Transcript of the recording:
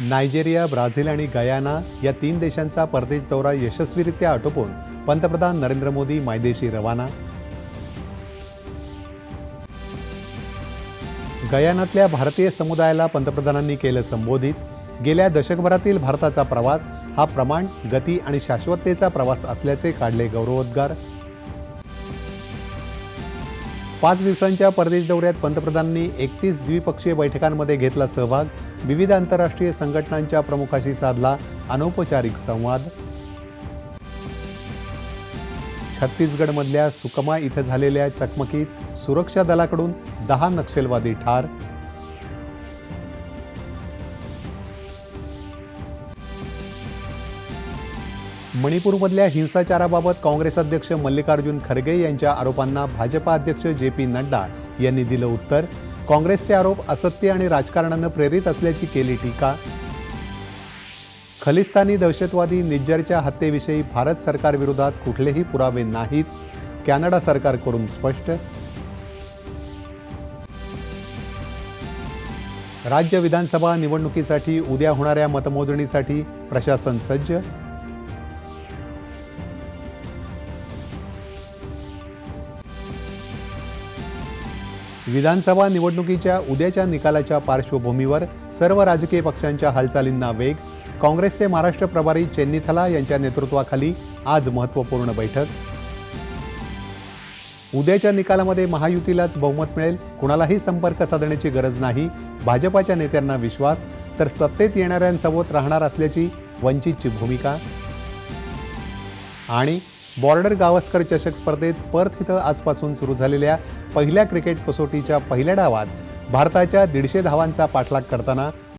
Nigeria Brazil आणि Guyana या तीन देशांचा परदेश दौरा यशस्वीरित्या आटोपून पंतप्रधान नरेंद्र मोदी मायदेशी रवाना. गयानातल्या भारतीय समुदायाला पंतप्रधानांनी केलं संबोधित. गेल्या दशकभरातील भारताचा प्रवास हा प्रमाण गती आणि शाश्वततेचा प्रवास असल्याचे काढले गौरवोद्गार. पाच दिवसांच्या परदेश दौऱ्यात पंतप्रधानांनी एकतीस द्विपक्षीय बैठकांमध्ये घेतला सहभाग. विविध आंतरराष्ट्रीय संघटनांच्या प्रमुखाशी साधला अनौपचारिक संवाद. छत्तीसगडमधल्या सुकमा इथं झालेल्या चकमकीत सुरक्षा दलाकडून दहा नक्षलवादी ठार. मणिपूरमधल्या हिंसाचाराबाबत काँग्रेस अध्यक्ष मल्लिकार्जुन खरगे यांच्या आरोपांना भाजपा अध्यक्ष जे पी नड्डा यांनी दिलं उत्तर. काँग्रेसचे आरोप असत्य आणि राजकारणानं प्रेरित असल्याची केली टीका. खलिस्तानी दहशतवादी निज्जरच्या हत्येविषयी भारत सरकारविरोधात कुठलेही पुरावे नाहीत. कॅनडा सरकारकडून स्पष्ट. राज्य विधानसभा निवडणुकीसाठी उद्या होणाऱ्या मतमोजणीसाठी प्रशासन सज्ज. विधानसभा निवडणुकीच्या उद्याच्या निकालाच्या पार्श्वभूमीवर सर्व राजकीय पक्षांच्या हालचालींना वेग काँग्रेसचे महाराष्ट्र प्रभारी चेन्नीथला यांच्या नेतृत्वाखाली आज महत्त्वपूर्ण बैठक. उद्याच्या निकालामध्ये महायुतीलाच बहुमत मिळेल कुणालाही संपर्क साधण्याची गरज नाही भाजपाच्या नेत्यांना विश्वास तर सत्तेत येणाऱ्यांसोबत राहणार असल्याची वंचितची भूमिका. आणि बॉर्डर गावस्कर चषक स्पर्धेत पर्थ इथं आजपासून सुरू झालेल्या पहिल्या क्रिकेट कसोटीच्या पहिल्या डावात भारताच्या दीडशे धावांचा पाठलाग करताना